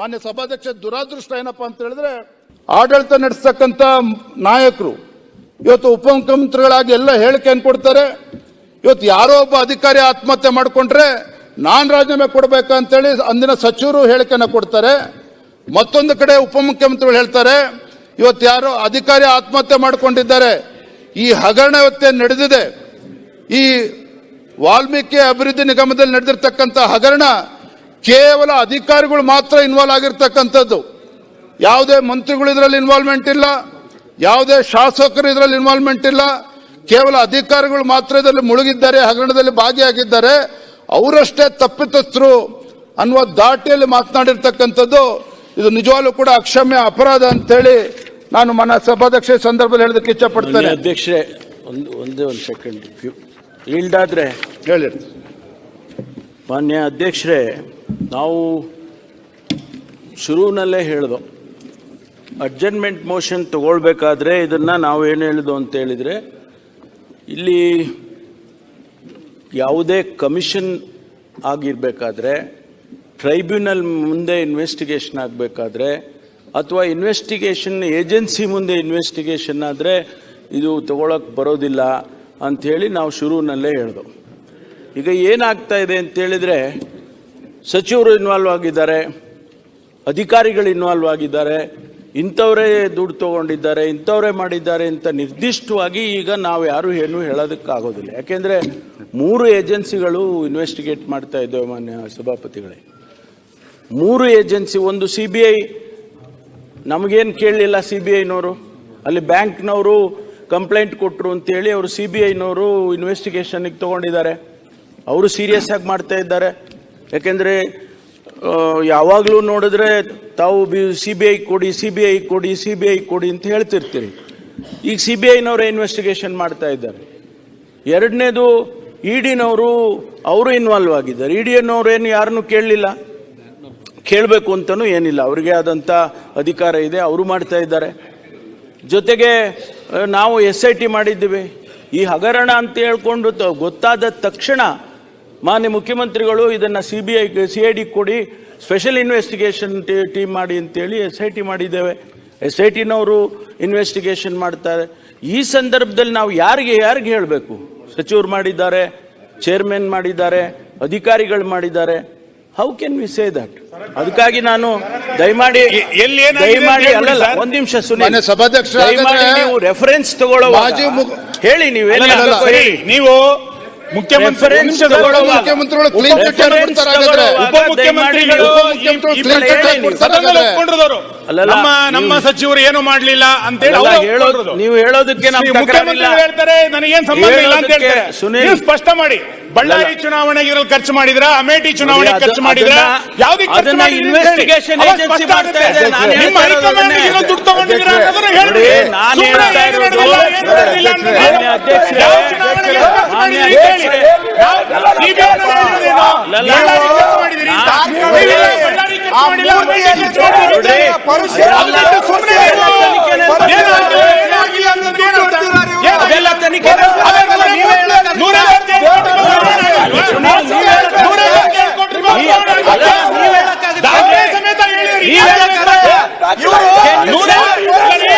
ಮಾನ್ಯ ಸಭಾಧ್ಯಕ್ಷ, ದುರಾದೃಷ್ಟ ಏನಪ್ಪಾ ಅಂತ ಹೇಳಿದ್ರೆ, ಆಡಳಿತ ನಡೆಸ್ತಕ್ಕಂಥ ನಾಯಕರು, ಇವತ್ತು ಉಪಮುಖ್ಯಮಂತ್ರಿಗಳಾಗಿ ಎಲ್ಲ ಹೇಳಿಕೆಯನ್ನು ಕೊಡ್ತಾರೆ. ಇವತ್ತು ಯಾರೋ ಒಬ್ಬ ಅಧಿಕಾರಿ ಆತ್ಮಹತ್ಯೆ ಮಾಡಿಕೊಂಡ್ರೆ ನಾನ್ ರಾಜೀನಾಮೆ ಹೇಳಿ ಅಂದಿನ ಸಚಿವರು ಹೇಳಿಕೆಯನ್ನು ಕೊಡ್ತಾರೆ. ಮತ್ತೊಂದು ಕಡೆ ಉಪಮುಖ್ಯಮಂತ್ರಿಗಳು ಹೇಳ್ತಾರೆ, ಇವತ್ತು ಯಾರೋ ಅಧಿಕಾರಿ ಆತ್ಮಹತ್ಯೆ ಮಾಡಿಕೊಂಡಿದ್ದಾರೆ. ಈ ಹಗರಣ ಇವತ್ತೇ ನಡೆದಿದೆ. ಈ ವಾಲ್ಮೀಕಿ ಅಭಿವೃದ್ಧಿ ನಿಗಮದಲ್ಲಿ ನಡೆದಿರ್ತಕ್ಕಂಥ ಹಗರಣ ಕೇವಲ ಅಧಿಕಾರಿಗಳು ಮಾತ್ರ ಇನ್ವಾಲ್ವ್ ಆಗಿರ್ತಕ್ಕಂಥದ್ದು. ಯಾವುದೇ ಮಂತ್ರಿಗಳು ಇದರಲ್ಲಿ ಇನ್ವಾಲ್ವ್ಮೆಂಟ್ ಇಲ್ಲ ಯಾವುದೇ ಶಾಸಕರು ಇದರಲ್ಲಿ ಇನ್ವಾಲ್ವ್ಮೆಂಟ್ ಇಲ್ಲ. ಕೇವಲ ಅಧಿಕಾರಿಗಳು ಮಾತ್ರ ಇದರಲ್ಲಿ ಮುಳುಗಿದ್ದಾರೆ ಹಗರಣದಲ್ಲಿ ಭಾಗಿಯಾಗಿದ್ದಾರೆ. ಅವರಷ್ಟೇ ತಪ್ಪಿತಸ್ಥರು ಅನ್ನುವ ದಾಟಿಯಲ್ಲಿ ಮಾತನಾಡಿರ್ತಕ್ಕಂಥದ್ದು. ಇದು ನಿಜವಾಗ್ಲೂ ಕೂಡ ಅಕ್ಷಮ್ಯ ಅಪರಾಧ ಅಂತೇಳಿ ನಾನು ಮನ ಸಭಾಧ್ಯಕ್ಷ ಸಂದರ್ಭದಲ್ಲಿ ಹೇಳೋದಕ್ಕೆ ಇಚ್ಛಪಡ್ತೇನೆ. ಅಧ್ಯಕ್ಷರೇ ಒಂದು ಒಂದೇ ಒಂದು ಸೆಕೆಂಡ್ ಈಲ್ಡಾದ್ರೆ ಹೇಳಿ. ಮಾನ್ಯ ಅಧ್ಯಕ್ಷರೇ ನಾವು ಶುರುವಿನಲ್ಲೇ ಹೇಳಿದ್ವು ಅಡ್ಜರ್ಮೆಂಟ್ ಮೋಷನ್ ತಗೊಳ್ಬೇಕಾದ್ರೆ ಇದನ್ನು ನಾವು ಏನು ಹೇಳಿದ್ವು ಅಂತ ಹೇಳಿದರೆ, ಇಲ್ಲಿ ಯಾವುದೇ ಕಮಿಷನ್ ಆಗಿರಬೇಕಾದ್ರೆ ಟ್ರೈಬ್ಯುನಲ್ ಮುಂದೆ ಇನ್ವೆಸ್ಟಿಗೇಷನ್ ಆಗಬೇಕಾದ್ರೆ, ಅಥವಾ ಇನ್ವೆಸ್ಟಿಗೇಷನ್ ಏಜೆನ್ಸಿ ಮುಂದೆ ಇನ್ವೆಸ್ಟಿಗೇಷನ್ ಆದರೆ ಇದು ತಗೊಳಕ್ಕೆ ಬರೋದಿಲ್ಲ ಅಂಥೇಳಿ ನಾವು ಶುರುವಿನಲ್ಲೇ ಹೇಳ್ದು. ಈಗ ಏನಾಗ್ತಾ ಇದೆ ಅಂತ ಹೇಳಿದ್ರೆ ಸಚಿವರು ಇನ್ವಾಲ್ವ್ ಆಗಿದ್ದಾರೆ, ಅಧಿಕಾರಿಗಳು ಇನ್ವಾಲ್ವ್ ಆಗಿದ್ದಾರೆ, ಇಂಥವರೇ ದುಡ್ಡು ತಗೊಂಡಿದ್ದಾರೆ, ಇಂಥವರೇ ಮಾಡಿದ್ದಾರೆ ಅಂತ ನಿರ್ದಿಷ್ಟವಾಗಿ ಈಗ ನಾವು ಯಾರು ಏನು ಹೇಳೋದಕ್ಕಾಗೋದಿಲ್ಲ. ಯಾಕೆಂದರೆ ಮೂರು ಏಜೆನ್ಸಿಗಳು ಇನ್ವೆಸ್ಟಿಗೇಟ್ ಮಾಡ್ತಾ ಇದ್ದೇವೆ ಮಾನ್ಯ ಸಭಾಪತಿಗಳೇ. ಮೂರು ಏಜೆನ್ಸಿ, ಒಂದು ಸಿ ಬಿ ಐ ನಮಗೇನು ಕೇಳಲಿಲ್ಲ ಸಿ ಬಿ ಐನವರು ಅಲ್ಲಿ ಬ್ಯಾಂಕ್ನವರು ಕಂಪ್ಲೇಂಟ್ ಕೊಟ್ಟರು ಅಂತೇಳಿ ಅವರು ಸಿ ಬಿ ಐನವರು ಇನ್ವೆಸ್ಟಿಗೇಷನ್ಗೆ ತಗೊಂಡಿದ್ದಾರೆ. ಅವರು ಸೀರಿಯಸ್ ಆಗಿ ಮಾಡ್ತಾ ಇದ್ದಾರೆ. ಯಾಕೆಂದರೆ ಯಾವಾಗಲೂ ನೋಡಿದ್ರೆ ತಾವು ಬಿ, ಸಿ ಬಿ ಐ ಕೊಡಿ, ಸಿ ಬಿ ಐ ಕೊಡಿ, ಸಿ ಬಿ ಐ ಕೊಡಿ ಅಂತ ಹೇಳ್ತಿರ್ತೀರಿ. ಈಗ ಸಿ ಬಿ ಐನವರು ಇನ್ವೆಸ್ಟಿಗೇಷನ್ ಮಾಡ್ತಾ ಇದ್ದಾರೆ. ಎರಡನೇದು, ಇ ಡಿನವರು ಅವರು ಇನ್ವಾಲ್ವ್ ಆಗಿದ್ದಾರೆ. ಇ ಏನು ಯಾರನ್ನು ಕೇಳಲಿಲ್ಲ. ಕೇಳಬೇಕು ಅಂತಲೂ ಏನಿಲ್ಲ. ಅವರಿಗೆ ಆದಂಥ ಅಧಿಕಾರ ಇದೆ, ಅವರು ಮಾಡ್ತಾ ಇದ್ದಾರೆ. ಜೊತೆಗೆ ನಾವು ಎಸ್ ಐ ಟಿ ಮಾಡಿದ್ದೀವಿ. ಈ ಹಗರಣ ಅಂತ ಹೇಳ್ಕೊಂಡು ಗೊತ್ತಾದ ತಕ್ಷಣ ಮಾನ್ಯ ಮುಖ್ಯಮಂತ್ರಿಗಳು ಇದನ್ನ C B I C I D ಕೊಡಿ ಸ್ಪೆಷಲ್ ಇನ್ವೆಸ್ಟಿಗೇಷನ್ ಟೀಮ್ ಮಾಡಿ ಅಂತೇಳಿ ಎಸ್ ಐ ಟಿ ಮಾಡಿದ್ದೇವೆ. ಎಸ್ ಐ ಟಿನವರು ಇನ್ವೆಸ್ಟಿಗೇಷನ್ ಮಾಡ್ತಾರೆ. ಈ ಸಂದರ್ಭದಲ್ಲಿ ನಾವು ಯಾರಿಗೆ ಯಾರಿಗೆ ಹೇಳಬೇಕು? ಸಚಿವರು ಮಾಡಿದ್ದಾರೆ ಚೇರ್ಮನ್ ಮಾಡಿದ್ದಾರೆ ಅಧಿಕಾರಿಗಳು ಮಾಡಿದ್ದಾರೆ. How can we say that ಅದಕ್ಕಾಗಿ ನಾನು ದಯಮಾಡಿ ದಯಮಾಡಿ ಅಲ್ಲ ಅಲ್ಲಲ್ಲ ಒಂದ್ ನಿಮಿಷ ಸುನಿ. ಸಭಾಧ್ಯಕ್ಷ ಸಭಾಧ್ಯಕ್ಷರೇ, ದಯಮಾಡಿ ನೀವು ರೆಫರೆನ್ಸ್ ತಗೊಳ್ಳೋ ಮುಖ- ಹೇಳಿ ನೀವೇನು ಸರಿ ಹೇಳಿ. ನೀವು ಮುಖ್ಯಮಂತ್ರಿ ಮುಖ್ಯಮಂತ್ರಿಗಳು ಕೊಡ್ತಾರೆ ಹಾಗಾದ್ರೆ. ಉಪಮುಖ್ಯಮಂತ್ರಿಗಳು ನಮ್ಮ ನಮ್ಮ ಸಚಿವರು ಏನು ಮಾಡ್ಲಿಲ್ಲ ಅಂತ ಹೇಳಿ ನೀವು ಹೇಳೋದಕ್ಕೆ ಮುಖ್ಯಮಂತ್ರಿಗಳು ಹೇಳ್ತಾರೆ ನನಗೇನ್ ಸಂಬಂಧ ಇಲ್ಲ ಅಂತ ಹೇಳ್ತಾರೆ. ಸ್ಪಷ್ಟ ಮಾಡಿ. ಬಳ್ಳಾರಿ. ಚುನಾವಣೆಗೆ ಇದ್ರಲ್ಲಿ ಖರ್ಚು ಮಾಡಿದ್ರ? ಅಮೇಠಿ ಚುನಾವಣೆಗೆ ಖರ್ಚು ಮಾಡಿದ್ರ? ಯಾವ್ದಕ್ಕೆ ಖರ್ಚು agency ಸ್ಪಷ್ಟ ಮಾಡ್ತಾ. ಇದೆ. ನಿಮ್ಮ ಹೇಳ್ತಾ ಇರೋದು ಹೈಕಮಾಂಡ್ ಅದನ್ನೇ. ಏನೋ ದುಡ್ಡು ತಗೊಂಡಿದ್ದೀರಾ ಅನ್ನೋದನ್ನ ಸುಮ್ಮನೆ. Not you. Can you